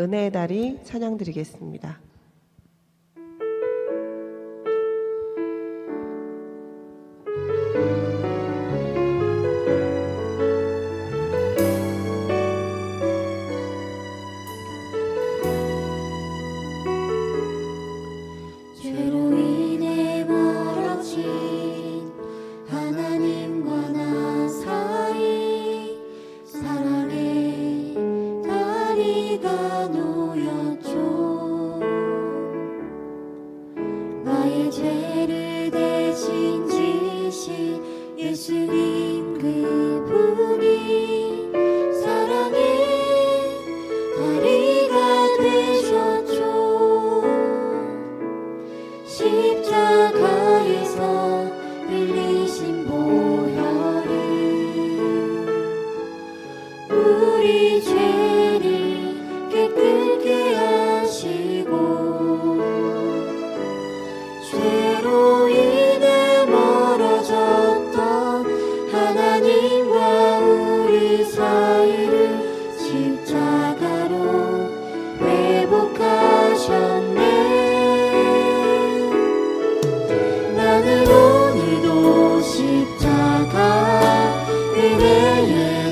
은혜의 달이 찬양 드리겠습니다. 다 죄로 인해 멀어졌던 하나님과 우리 사이를 십자가로 회복하셨네. 나는 오늘도 십자가 은혜의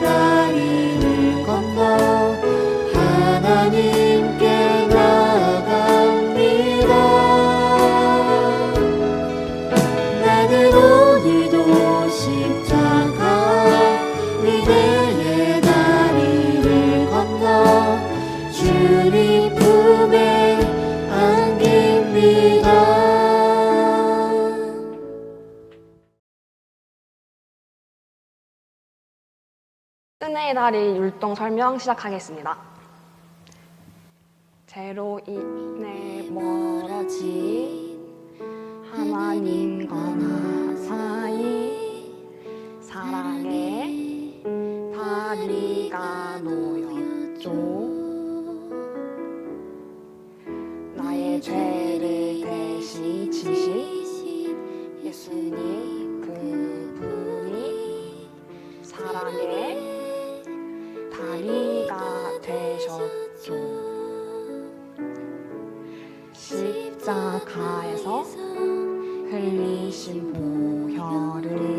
은혜의 달이 율동 설명 시작하겠습니다. 죄로 인해 멀어진 하나님과 나 사이 사랑의 다리가 놓였죠. 나의 죄를 대신 지신 예수님 그분이 사랑의 다리가 되셨죠. 십자가에서 흘리신 보혈을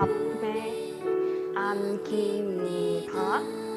앞에 안깁니다.